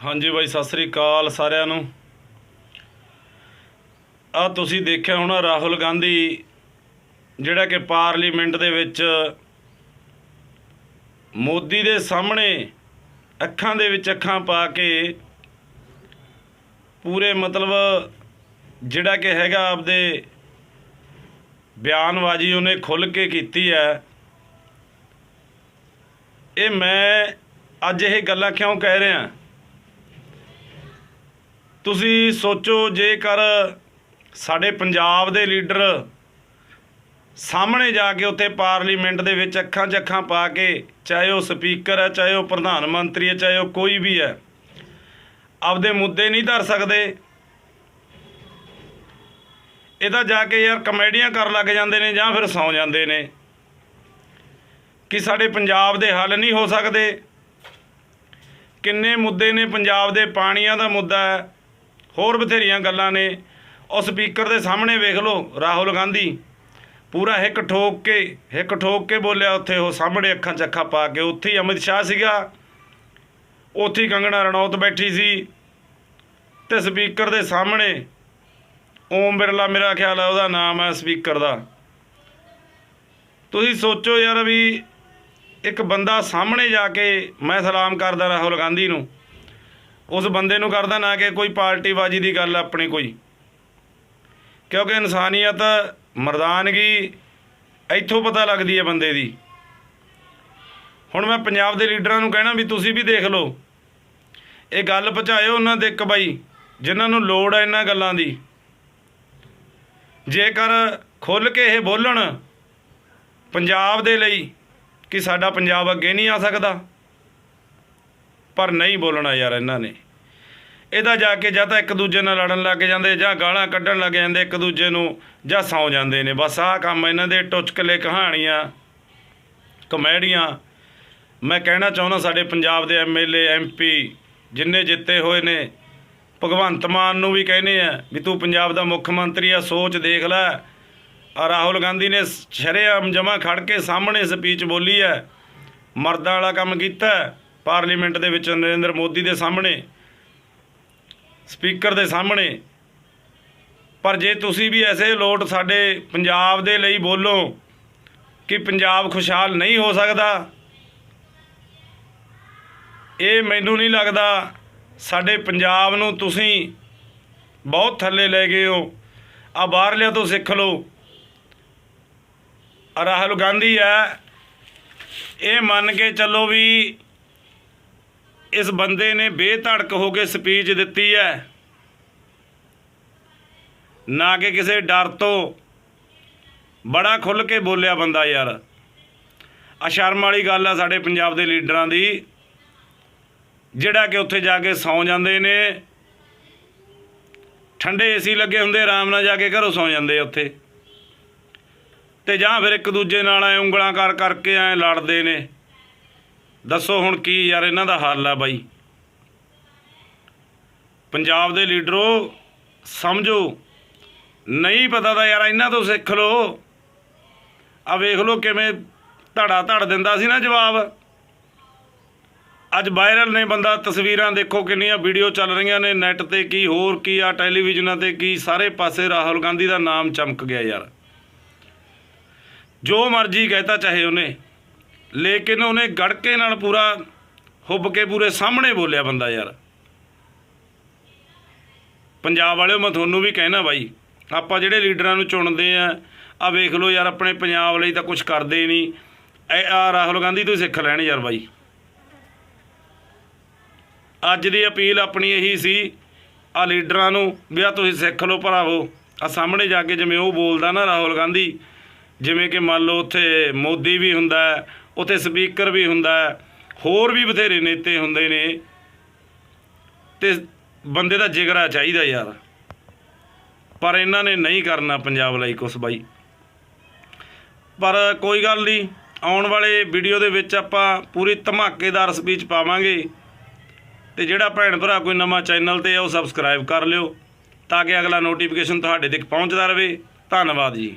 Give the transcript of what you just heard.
ਹਾਂਜੀ ਬਾਈ, ਸਤਿ ਸ੍ਰੀ ਅਕਾਲ ਸਾਰਿਆਂ ਨੂੰ। ਆ ਤੁਸੀਂ ਦੇਖਿਆ ਹੋਣਾ ਰਾਹੁਲ ਗਾਂਧੀ, ਜਿਹੜਾ ਕਿ ਪਾਰਲੀਮੈਂਟ ਦੇ ਵਿੱਚ ਮੋਦੀ ਦੇ ਸਾਹਮਣੇ ਅੱਖਾਂ ਦੇ ਵਿੱਚ ਅੱਖਾਂ ਪਾ ਕੇ ਪੂਰੇ ਮਤਲਬ ਜਿਹੜਾ ਕਿ ਹੈਗਾ ਆਪਦੇ ਬਿਆਨਬਾਜ਼ੀ ਉਹਨੇ ਖੁੱਲ ਕੇ ਕੀਤੀ ਹੈ। ਇਹ ਮੈਂ ਅੱਜ ਇਹ ਗੱਲਾਂ ਕਿਉਂ ਕਹਿ ਰਿਹਾ? ਤੁਸੀਂ ਸੋਚੋ ਜੇਕਰ ਸਾਡੇ ਪੰਜਾਬ ਦੇ ਲੀਡਰ ਸਾਹਮਣੇ ਜਾ ਕੇ ਉੱਥੇ ਪਾਰਲੀਮੈਂਟ ਦੇ ਵਿੱਚ ਅੱਖਾਂ 'ਚ ਅੱਖਾਂ ਪਾ ਕੇ, ਚਾਹੇ ਉਹ ਸਪੀਕਰ ਹੈ, ਚਾਹੇ ਉਹ ਪ੍ਰਧਾਨ ਮੰਤਰੀ ਹੈ, ਚਾਹੇ ਉਹ ਕੋਈ ਵੀ ਹੈ, ਆਪਦੇ ਮੁੱਦੇ ਨਹੀਂ ਧਰ ਸਕਦੇ। ਇਹ ਤਾਂ ਜਾ ਕੇ ਯਾਰ ਕਮੇਡੀਆਂ ਕਰਨ ਲੱਗ ਜਾਂਦੇ ਨੇ ਜਾਂ ਫਿਰ ਸੌਂ ਜਾਂਦੇ ਨੇ ਕਿ ਸਾਡੇ ਪੰਜਾਬ ਦੇ ਹੱਲ ਨਹੀਂ ਹੋ ਸਕਦੇ। ਕਿੰਨੇ ਮੁੱਦੇ ਨੇ ਪੰਜਾਬ ਦੇ ਪਾਣੀਆਂ ਦਾ ਮੁੱਦਾ ਹੈ ਹੋਰ ਬਥੇਰੀਆਂ ਗੱਲਾਂ ਨੇ। ਉਹ ਸਪੀਕਰ ਦੇ ਸਾਹਮਣੇ ਵੇਖ ਲਓ, ਰਾਹੁਲ ਗਾਂਧੀ। ਪੂਰਾ ਹਿੱਕ ਠੋਕ ਕੇ, ਹਿੱਕ ਠੋਕ ਕੇ ਬੋਲਿਆ ਉੱਥੇ, ਉਹ ਸਾਹਮਣੇ ਅੱਖਾਂ 'ਚ ਪਾ ਕੇ। ਉੱਥੇ ਹੀ ਅਮਿਤ ਸ਼ਾਹ ਸੀਗਾ। ਉੱਥੇ ਕੰਗਣਾ ਰਣੌਤ ਬੈਠੀ ਸੀ। ਤੇ ਸਪੀਕਰ ਦੇ ਸਾਹਮਣੇ ਓਮ ਬਿਰਲਾ ਮੇਰਾ ਖਿਆਲ ਹੈ ਉਹਦਾ ਨਾਮ ਹੈ ਸਪੀਕਰ ਦਾ। ਤੁਸੀਂ ਸੋਚੋ ਯਾਰ ਵੀ ਇੱਕ ਬੰਦਾ ਸਾਹਮਣੇ ਜਾ ਕੇ ਮੈਂ ਸਲਾਮ ਕਰਦਾ ਰਾਹੁਲ ਗਾਂਧੀ ਨੂੰ। ਉਸ ਬੰਦੇ ਨੂੰ ਕਰਦਾ ਨਾ ਕਿ ਕੋਈ ਪਾਰਟੀਬਾਜ਼ੀ ਦੀ ਗੱਲ ਆਪਣੀ ਕੋਈ। ਕਿਉਂਕਿ ਇਨਸਾਨੀਅਤ ਮਰਦਾਨਗੀ ਇੱਥੋਂ ਪਤਾ ਲੱਗਦੀ ਹੈ ਬੰਦੇ ਦੀ। ਹੁਣ ਮੈਂ ਪੰਜਾਬ ਦੇ ਲੀਡਰਾਂ ਨੂੰ ਕਹਿਣਾ ਵੀ ਤੁਸੀਂ ਵੀ ਦੇਖ ਲਓ। ਇਹ ਗੱਲ ਪਹੁੰਚਾਇਓ ਉਹਨਾਂ ਦੇ ਇੱਕ ਬਾਈ, ਜਿਨ੍ਹਾਂ ਨੂੰ ਲੋੜ ਹੈ ਇਹਨਾਂ ਗੱਲਾਂ ਦੀ। ਜੇਕਰ ਖੁੱਲ ਕੇ ਇਹ ਬੋਲਣ, ਪੰਜਾਬ ਦੇ ਲਈ ਕਿ ਸਾਡਾ ਪੰਜਾਬ ਅੱਗੇ ਨਹੀਂ ਆ ਸਕਦਾ। ਪਰ ਨਹੀਂ ਬੋਲਣਾ ਯਾਰ ਇਹਨਾਂ ਨੇ। ਇਹਦਾ ਜਾ ਕੇ ਜਾਂ ਤਾਂ ਇੱਕ ਦੂਜੇ ਨਾਲ ਲੜਨ ਲੱਗ ਜਾਂਦੇ, ਜਾਂ ਗਾਲਾਂ ਕੱਢਣ ਲੱਗ ਜਾਂਦੇ ਇੱਕ ਦੂਜੇ ਨੂੰ, ਜਾਂ ਸੌ ਜਾਂਦੇ ਨੇ। ਬਸ ਆਹ ਕੰਮ ਇਹਨਾਂ ਦੇ ਟੁਚਕਲੇ ਕਹਾਣੀਆਂ, ਕਮੇਡੀਆਂ। ਮੈਂ ਕਹਿਣਾ ਚਾਹੁੰਦਾ ਸਾਡੇ ਪੰਜਾਬ ਦੇ ਐਮਐਲਏ ਐਮਪੀ ਜਿੰਨੇ ਜਿੱਤੇ ਹੋਏ ਨੇ, ਭਗਵੰਤ ਮਾਨ ਨੂੰ ਵੀ ਕਹਿੰਦੇ ਆ ਵੀ ਤੂੰ ਪੰਜਾਬ ਦਾ ਮੁੱਖ ਮੰਤਰੀ ਆ, ਸੋਚ ਦੇਖ ਲੈ। ਆ ਰਾਹੁਲ ਗਾਂਧੀ ਨੇ ਸ਼ਰੇਆਮ ਜਮਾ ਖੜ ਕੇ ਸਾਹਮਣੇ ਸਪੀਚ ਬੋਲੀ ਹੈ, ਮਰਦਾਂ ਵਾਲਾ ਕੰਮ ਕੀਤਾ ਪਾਰਲੀਮੈਂਟ ਦੇ ਵਿੱਚ ਨਰਿੰਦਰ ਮੋਦੀ ਦੇ ਸਾਹਮਣੇ, ਸਪੀਕਰ ਦੇ ਸਾਹਮਣੇ। ਪਰ ਜੇ ਤੁਸੀਂ ਵੀ ਐਸੇ ਲੋਟ ਸਾਡੇ ਪੰਜਾਬ ਦੇ ਲਈ ਬੋਲੋ ਕਿ ਪੰਜਾਬ ਖੁਸ਼ਹਾਲ ਨਹੀਂ ਹੋ ਸਕਦਾ, ਇਹ ਮੈਨੂੰ ਨਹੀਂ ਲੱਗਦਾ ਸਾਡੇ ਪੰਜਾਬ ਨੂੰ ਤੁਸੀਂ ਬਹੁਤ ਥੱਲੇ ਲੈ ਗਏ ਹੋ। ਆ ਬਾਹਰਲਿਆਂ ਤੋਂ ਸਿੱਖ ਲਓ। ਰਾਹੁਲ ਗਾਂਧੀ ਹੈ, ਇਹ ਮੰਨ ਕੇ ਚੱਲੋ ਵੀ ਇਸ ਬੰਦੇ ਨੇ ਬੇਧੜਕ ਹੋ ਕੇ ਸਪੀਚ ਦਿੱਤੀ ਹੈ। ਨਾ ਕਿ ਕਿਸੇ ਡਰ ਤੋਂ। ਬੜਾ ਖੁੱਲ ਕੇ ਬੋਲਿਆ ਬੰਦਾ ਯਾਰ। ਆ ਸ਼ਰਮ ਵਾਲੀ ਗੱਲ ਆ ਸਾਡੇ ਪੰਜਾਬ ਦੇ ਲੀਡਰਾਂ ਦੀ। ਜਿਹੜਾ ਕਿ ਉੱਥੇ ਜਾ ਕੇ ਸੌਂ ਜਾਂਦੇ ਨੇ। ਠੰਡੇ ਏਸੀ ਲੱਗੇ ਹੁੰਦੇ, ਆਰਾਮ ਨਾਲ ਜਾ ਕੇ ਘਰੋਂ ਸੌਂ ਜਾਂਦੇ ਉੱਥੇ। ਤੇ ਜਾਂ ਫਿਰ ਇੱਕ ਦੂਜੇ ਨਾਲ ਐ ਉਂਗਲਾਂ ਕਰ ਕਰਕੇ ਐ ਲੜਦੇ ਨੇ। ਦੱਸੋ ਹੁਣ ਕੀ ਯਾਰ ਇਹਨਾਂ ਦਾ ਹੱਲ ਆ ਬਾਈ? ਪੰਜਾਬ ਦੇ ਲੀਡਰੋ, ਸਮਝੋ। ਨਹੀਂ ਪਤਾ ਤਾਂ ਯਾਰ ਇਹਨਾਂ ਤੋਂ ਸਿੱਖ ਲਓ। ਆ ਵੇਖ ਲਓ ਕਿਵੇਂ ਧੜਾ ਧੜ ਦਿੰਦਾ ਸੀ ਨਾ ਜਵਾਬ। ਅੱਜ ਵਾਇਰਲ ਨੇ ਬੰਦਾ ਤਸਵੀਰਾਂ ਦੇਖੋ ਕਿੰਨੀਆਂ ਵੀਡੀਓ ਚੱਲ ਰਹੀਆਂ ਨੇ ਨੈਟ ਤੇ ਕੀ, ਹੋਰ ਕੀ ਆ ਟੈਲੀਵਿਜ਼ਨਾਂ ਤੇ ਕੀ, ਸਾਰੇ ਪਾਸੇ ਰਾਹੁਲ ਗਾਂਧੀ ਦਾ ਨਾਮ ਚਮਕ ਗਿਆ ਯਾਰ। ਜੋ ਮਰਜ਼ੀ ਕਹਿਤਾ ਚਾਹੇ ਉਹਨੇ। ਲੇਕਿਨ ਉਹਨੇ ਗੜਕੇ ਨਾਲ ਪੂਰਾ ਹੁੱਬ ਕੇ ਪੂਰੇ ਸਾਹਮਣੇ ਬੋਲਿਆ ਬੰਦਾ ਯਾਰ। ਪੰਜਾਬ ਵਾਲਿਓ, ਮੈਂ ਤੁਹਾਨੂੰ ਵੀ ਕਹਿਣਾ ਬਾਈ, ਆਪਾਂ ਜਿਹੜੇ ਲੀਡਰਾਂ ਨੂੰ ਚੁਣਦੇ ਆ ਆ ਵੇਖ ਲਓ ਯਾਰ, ਆਪਣੇ ਪੰਜਾਬ ਲਈ ਤਾਂ ਕੁਝ ਕਰਦੇ ਨਹੀਂ। ਇਹ ਆ ਰਾਹੁਲ ਗਾਂਧੀ ਤੋਂ ਸਿੱਖ ਲੈਣ ਯਾਰ ਬਾਈ। ਅੱਜ ਦੀ ਅਪੀਲ ਆਪਣੀ ਇਹੀ ਸੀ ਆ ਲੀਡਰਾਂ ਨੂੰ ਵੀ ਆ ਤੁਸੀਂ ਸਿੱਖ ਲਓ ਭਰਾਵੋ ਆ ਸਾਹਮਣੇ ਜਾ ਕੇ ਜਿਵੇਂ ਉਹ ਬੋਲਦਾ ਨਾ ਰਾਹੁਲ ਗਾਂਧੀ, ਜਿਵੇਂ ਕਿ ਮੰਨ ਲਓ ਉੱਥੇ ਮੋਦੀ ਵੀ ਹੁੰਦਾ ਉੱਥੇ ਸਪੀਕਰ ਵੀ ਹੁੰਦਾ ਹੋਰ ਵੀ ਬਥੇਰੇ ਨੇਤੇ ਹੁੰਦੇ ਨੇ। ਤੇ ਬੰਦੇ ਦਾ ਜਿਗਰਾ ਚਾਹੀਦਾ ਯਾਰ। ਪਰ ਇਹਨਾਂ ਨੇ ਨਹੀਂ ਕਰਨਾ ਪੰਜਾਬ ਲਈ ਕੁਛ ਬਾਈ। ਪਰ ਕੋਈ ਗੱਲ ਨਹੀਂ, ਆਉਣ ਵਾਲੇ ਵੀਡੀਓ ਦੇ ਵਿੱਚ ਆਪਾਂ ਪੂਰੀ ਧਮਾਕੇਦਾਰ ਸਪੀਚ ਪਾਵਾਂਗੇ। ਤੇ ਜਿਹੜਾ ਭੈਣ ਭਰਾ ਕੋਈ ਨਵਾਂ ਚੈਨਲ ਤੇ ਆ, ਉਹ ਸਬਸਕ੍ਰਾਈਬ ਕਰ ਲਿਓ, ਤਾਂ ਕਿ ਅਗਲਾ ਨੋਟੀਫਿਕੇਸ਼ਨ ਤੁਹਾਡੇ ਤੱਕ ਪਹੁੰਚਦਾ ਰਹੇ। ਧੰਨਵਾਦ ਜੀ।